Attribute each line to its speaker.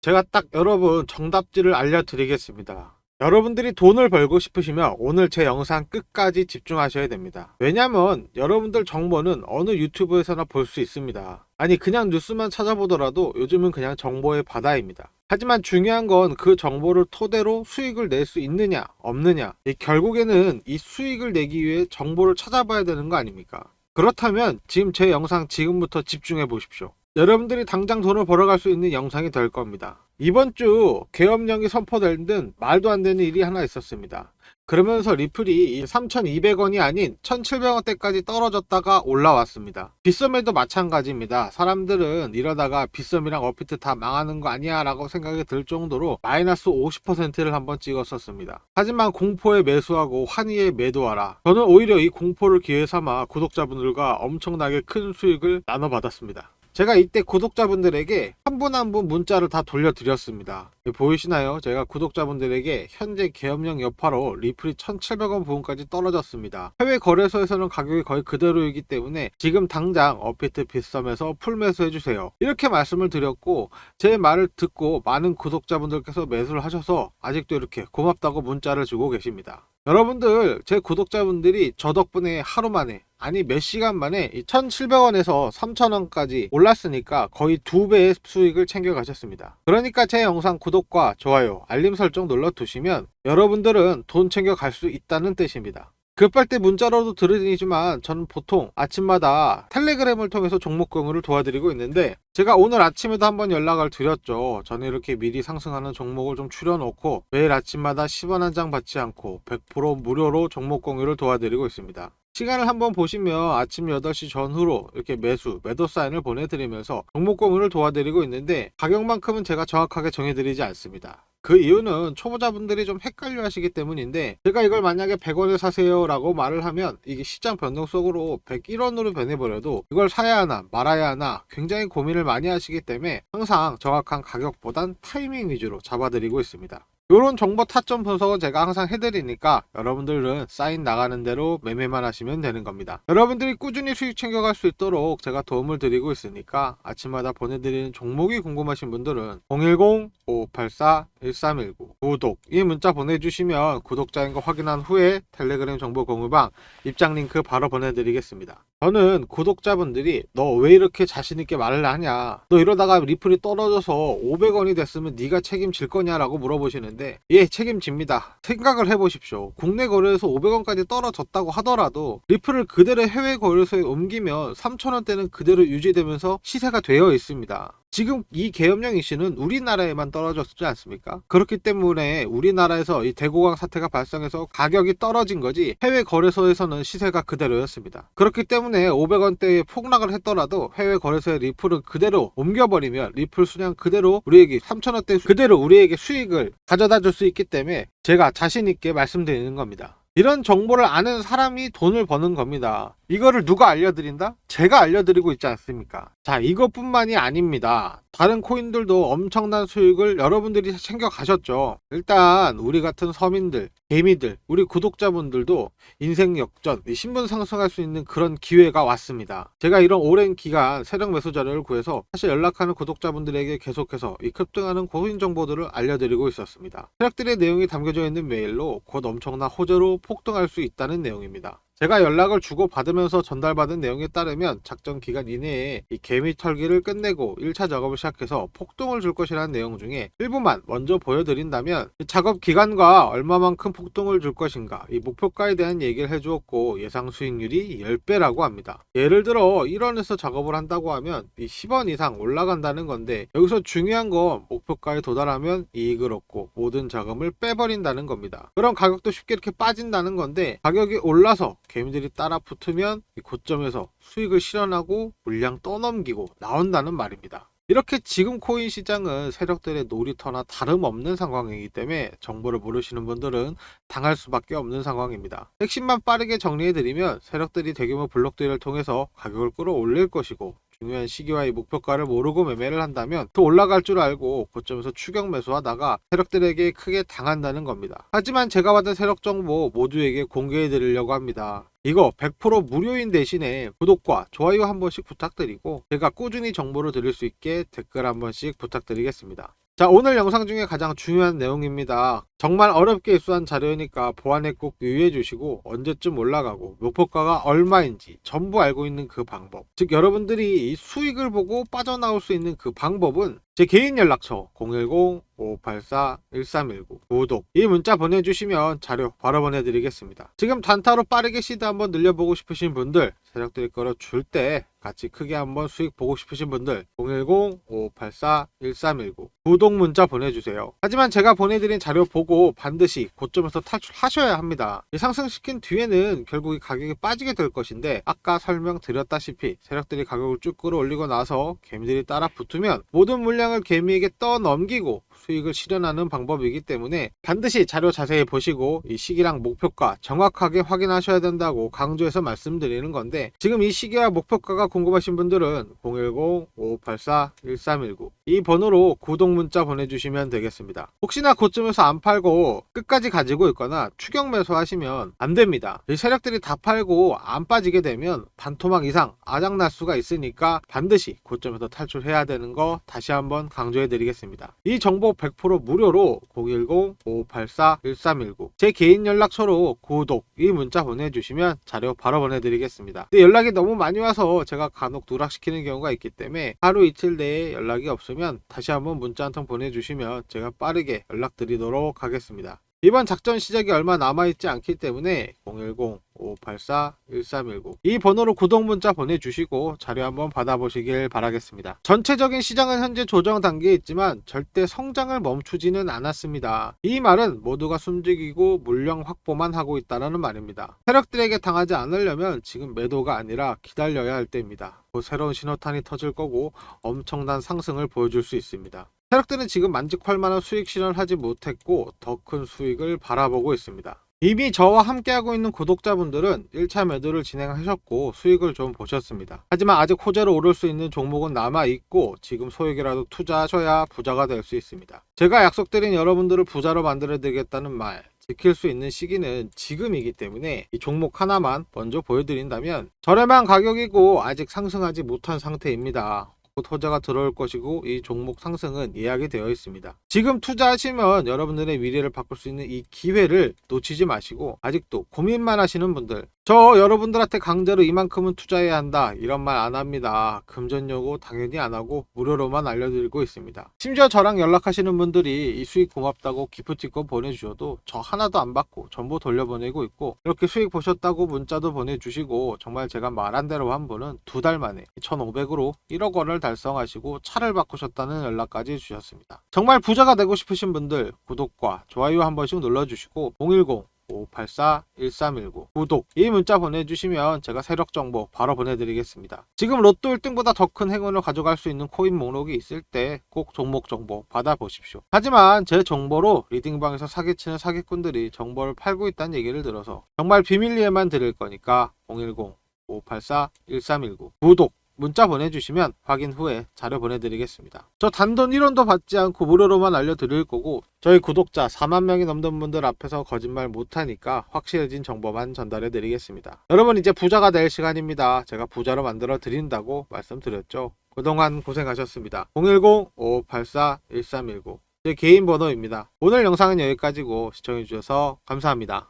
Speaker 1: 제가 딱 여러분 정답지를 알려드리겠습니다. 여러분들이 돈을 벌고 싶으시면 오늘 제 영상 끝까지 집중하셔야 됩니다. 왜냐면 여러분들 정보는 어느 유튜브에서나 볼 수 있습니다. 아니 그냥 뉴스만 찾아보더라도 요즘은 그냥 정보의 바다입니다. 하지만 중요한 건 그 정보를 토대로 수익을 낼 수 있느냐 없느냐 이 결국에는 이 수익을 내기 위해 정보를 찾아봐야 되는 거 아닙니까? 그렇다면 지금 제 영상 지금부터 집중해 보십시오. 여러분들이 당장 돈을 벌어갈 수 있는 영상이 될 겁니다. 이번 주 계엄령이 선포될 등 말도 안 되는 일이 하나 있었습니다. 그러면서 리플이 3,200원이 아닌 1,700원대까지 떨어졌다가 올라왔습니다. 빗썸에도 마찬가지입니다. 사람들은 이러다가 빗썸이랑 어피트 다 망하는 거 아니야 라고 생각이 들 정도로 마이너스 50%를 한번 찍었었습니다. 하지만 공포에 매수하고 환희에 매도하라. 저는 오히려 이 공포를 기회 삼아 구독자분들과 엄청나게 큰 수익을 나눠받았습니다. 제가 이때 구독자분들에게 한 분 한 분 문자를 다 돌려드렸습니다. 보이시나요? 제가 구독자분들에게 현재 계엄령 여파로 리플이 1,700원 부분까지 떨어졌습니다. 해외 거래소에서는 가격이 거의 그대로이기 때문에 지금 당장 어피트 빗썸에서 풀매수 해주세요. 이렇게 말씀을 드렸고 제 말을 듣고 많은 구독자분들께서 매수를 하셔서 아직도 이렇게 고맙다고 문자를 주고 계십니다. 여러분들 제 구독자분들이 저 덕분에 하루 만에 아니 몇 시간 만에 1,700원에서 3,000원까지 올랐으니까 거의 두 배의 수익을 챙겨 가셨습니다. 그러니까 제 영상 구독과 좋아요, 알림 설정 눌러 두시면 여러분들은 돈 챙겨 갈 수 있다는 뜻입니다. 급할 때 문자로도 들으시지만 저는 보통 아침마다 텔레그램을 통해서 종목 공유를 도와드리고 있는데 제가 오늘 아침에도 한번 연락을 드렸죠. 저는 이렇게 미리 상승하는 종목을 좀 추려놓고 매일 아침마다 10원 한 장 받지 않고 100% 무료로 종목 공유를 도와드리고 있습니다. 시간을 한번 보시면 아침 8시 전후로 이렇게 매수, 매도 사인을 보내드리면서 종목 공유를 도와드리고 있는데 가격만큼은 제가 정확하게 정해드리지 않습니다. 그 이유는 초보자분들이 좀 헷갈려 하시기 때문인데 제가 이걸 만약에 100원에 사세요 라고 말을 하면 이게 시장 변동 속으로 101원으로 변해버려도 이걸 사야 하나 말아야 하나 굉장히 고민을 많이 하시기 때문에 항상 정확한 가격보단 타이밍 위주로 잡아드리고 있습니다. 이런 정보 타점 분석은 제가 항상 해드리니까 여러분들은 사인 나가는 대로 매매만 하시면 되는 겁니다. 여러분들이 꾸준히 수익 챙겨갈 수 있도록 제가 도움을 드리고 있으니까 아침마다 보내드리는 종목이 궁금하신 분들은 010-5584-1319 구독 이 문자 보내주시면 구독자인 거 확인한 후에 텔레그램 정보 공유방 입장 링크 바로 보내드리겠습니다. 저는 구독자분들이 너 왜 이렇게 자신있게 말을 하냐 너 이러다가 리플이 떨어져서 500원이 됐으면 네가 책임질 거냐라고 물어보시는데 예 책임집니다 생각을 해보십시오 국내 거래에서 500원까지 떨어졌다고 하더라도 리플을 그대로 해외 거래소에 옮기면 3,000원대는 그대로 유지되면서 시세가 되어 있습니다 지금 이 계엄령 이슈는 우리나라에만 떨어졌지 않습니까? 그렇기 때문에 우리나라에서 이 대고강 사태가 발생해서 가격이 떨어진 거지 해외 거래소에서는 시세가 그대로였습니다. 그렇기 때문에 500원대에 폭락을 했더라도 해외 거래소의 리플은 그대로 옮겨버리면 리플 수량 그대로 우리에게 3,000원대 그대로 우리에게 수익을 가져다 줄 수 있기 때문에 제가 자신 있게 말씀드리는 겁니다. 이런 정보를 아는 사람이 돈을 버는 겁니다. 이거를 누가 알려드린다? 제가 알려드리고 있지 않습니까? 자, 이것뿐만이 아닙니다. 다른 코인들도 엄청난 수익을 여러분들이 챙겨 가셨죠. 일단 우리 같은 서민들, 개미들, 우리 구독자분들도 인생 역전, 이 신분 상승할 수 있는 그런 기회가 왔습니다. 제가 이런 오랜 기간 세력 매수 자료를 구해서 사실 연락하는 구독자분들에게 계속해서 이 급등하는 코인 정보들을 알려드리고 있었습니다. 세력들의 내용이 담겨져 있는 메일로 곧 엄청난 호재로 폭등할 수 있다는 내용입니다. 제가 연락을 주고 받으면서 전달받은 내용에 따르면 작전 기간 이내에 이 개미 털기를 끝내고 1차 작업을 시작해서 폭등을 줄 것이라는 내용 중에 일부만 먼저 보여드린다면 이 작업 기간과 얼마만큼 폭등을 줄 것인가 이 목표가에 대한 얘기를 해주었고 예상 수익률이 10배라고 합니다. 예를 들어 1원에서 작업을 한다고 하면 이 10원 이상 올라간다는 건데 여기서 중요한 건 목표가에 도달하면 이익을 얻고 모든 자금을 빼버린다는 겁니다. 그럼 가격도 쉽게 이렇게 빠진다는 건데 가격이 올라서 개미들이 따라 붙으면 이 고점에서 수익을 실현하고 물량 떠넘기고 나온다는 말입니다. 이렇게 지금 코인 시장은 세력들의 놀이터나 다름없는 상황이기 때문에 정보를 모르시는 분들은 당할 수밖에 없는 상황입니다. 핵심만 빠르게 정리해드리면 세력들이 대규모 블록들을 통해서 가격을 끌어올릴 것이고 중요한 시기와 이 목표가를 모르고 매매를 한다면 더 올라갈 줄 알고 고점에서 추격 매수하다가 세력들에게 크게 당한다는 겁니다. 하지만 제가 받은 세력 정보 모두에게 공개해 드리려고 합니다. 이거 100% 무료인 대신에 구독과 좋아요 한 번씩 부탁드리고 제가 꾸준히 정보를 드릴 수 있게 댓글 한 번씩 부탁드리겠습니다. 자, 오늘 영상 중에 가장 중요한 내용입니다. 정말 어렵게 입수한 자료니까 보안에 꼭 유의해 주시고 언제쯤 올라가고 목표가가 얼마인지 전부 알고 있는 그 방법. 즉 여러분들이 이 수익을 보고 빠져나올 수 있는 그 방법은 제 개인 연락처 010-5584-1319 구독 이 문자 보내주시면 자료 바로 보내드리겠습니다. 지금 단타로 빠르게 시드 한번 늘려보고 싶으신 분들 세력들이 끌어줄 때 같이 크게 한번 수익 보고 싶으신 분들 010-5584-1319 구독 문자 보내주세요. 하지만 제가 보내드린 자료 보고 반드시 고점에서 탈출하셔야 합니다. 이 상승시킨 뒤에는 결국 이 가격이 빠지게 될 것인데 아까 설명드렸다시피 세력들이 가격을 쭉 끌어올리고 나서 개미들이 따라 붙으면 모든 물량을 개미에게 떠넘기고 수익을 실현하는 방법이기 때문에 반드시 자료 자세히 보시고 이 시기랑 목표가 정확하게 확인하셔야 된다고 강조해서 말씀드리는 건데 지금 이 시기와 목표가가 궁금하신 분들은 010-5584-1319 이 번호로 구독 문자 보내주시면 되겠습니다. 혹시나 고점에서 안 팔고 끝까지 가지고 있거나 추격 매수하시면 안 됩니다. 이 세력들이 다 팔고 안 빠지게 되면 반토막 이상 아작날 수가 있으니까 반드시 고점에서 탈출해야 되는 거 다시 한번 강조해 드리겠습니다. 이 정보 100% 무료로 010-5584-1319 제 개인 연락처로 구독 이 문자 보내주시면 자료 바로 보내드리겠습니다. 근데 연락이 너무 많이 와서 제가 간혹 누락시키는 경우가 있기 때문에 하루 이틀 내에 연락이 없으면 다시 한번 문자 한 통 보내주시면 제가 빠르게 연락드리도록 하겠습니다. 이번 작전 시작이 얼마 남아있지 않기 때문에 010-5584-1319이 번호로 구독 문자 보내주시고 자료 한번 받아보시길 바라겠습니다. 전체적인 시장은 현재 조정 단계에 있지만 절대 성장을 멈추지는 않았습니다. 이 말은 모두가 숨죽이고 물량 확보만 하고 있다는 말입니다. 세력들에게 당하지 않으려면 지금 매도가 아니라 기다려야 할 때입니다. 곧 새로운 신호탄이 터질 거고 엄청난 상승을 보여줄 수 있습니다. 세력들은 지금 만족할 만한 수익 실현을 하지 못했고 더 큰 수익을 바라보고 있습니다. 이미 저와 함께하고 있는 구독자분들은 1차 매도를 진행하셨고 수익을 좀 보셨습니다. 하지만 아직 호재로 오를 수 있는 종목은 남아있고 지금 소액이라도 투자하셔야 부자가 될 수 있습니다. 제가 약속드린 여러분들을 부자로 만들어드리겠다는 말 지킬 수 있는 시기는 지금이기 때문에 이 종목 하나만 먼저 보여드린다면 저렴한 가격이고 아직 상승하지 못한 상태입니다. 곧 호재가 들어올 것이고 이 종목 상승은 예약이 되어 있습니다. 지금 투자하시면 여러분들의 미래를 바꿀 수 있는 이 기회를 놓치지 마시고 아직도 고민만 하시는 분들 저 여러분들한테 강제로 이만큼은 투자해야 한다 이런 말 안 합니다. 금전 요구 당연히 안 하고 무료로만 알려드리고 있습니다. 심지어 저랑 연락하시는 분들이 이 수익 고맙다고 기프티콘 보내주셔도 저 하나도 안 받고 전부 돌려보내고 있고 이렇게 수익 보셨다고 문자도 보내주시고 정말 제가 말한 대로 한 분은 두 달 만에 1,500으로 1억 원을 달성하시고 차를 바꾸셨다는 연락까지 주셨습니다. 정말 부자 가 되고 싶으신 분들 구독과 좋아요 한 번씩 눌러주시고 010 5584-1319 구독 이 문자 보내주시면 제가 세력 정보 바로 보내드리겠습니다. 지금 로또 1등보다 더 큰 행운을 가져갈 수 있는 코인 목록이 있을 때 꼭 종목 정보 받아보십시오. 하지만 제 정보로 리딩방에서 사기치는 사기꾼들이 정보를 팔고 있다는 얘기를 들어서 정말 비밀리에만 드릴 거니까 010 5584-1319 구독 문자 보내주시면 확인 후에 자료 보내드리겠습니다. 저 단돈 1원도 받지 않고 무료로만 알려드릴 거고 저희 구독자 4만 명이 넘는 분들 앞에서 거짓말 못하니까 확실해진 정보만 전달해 드리겠습니다. 여러분 이제 부자가 될 시간입니다. 제가 부자로 만들어 드린다고 말씀드렸죠. 그동안 고생하셨습니다. 010-5584-1319 제 개인 번호입니다. 오늘 영상은 여기까지고 시청해주셔서 감사합니다.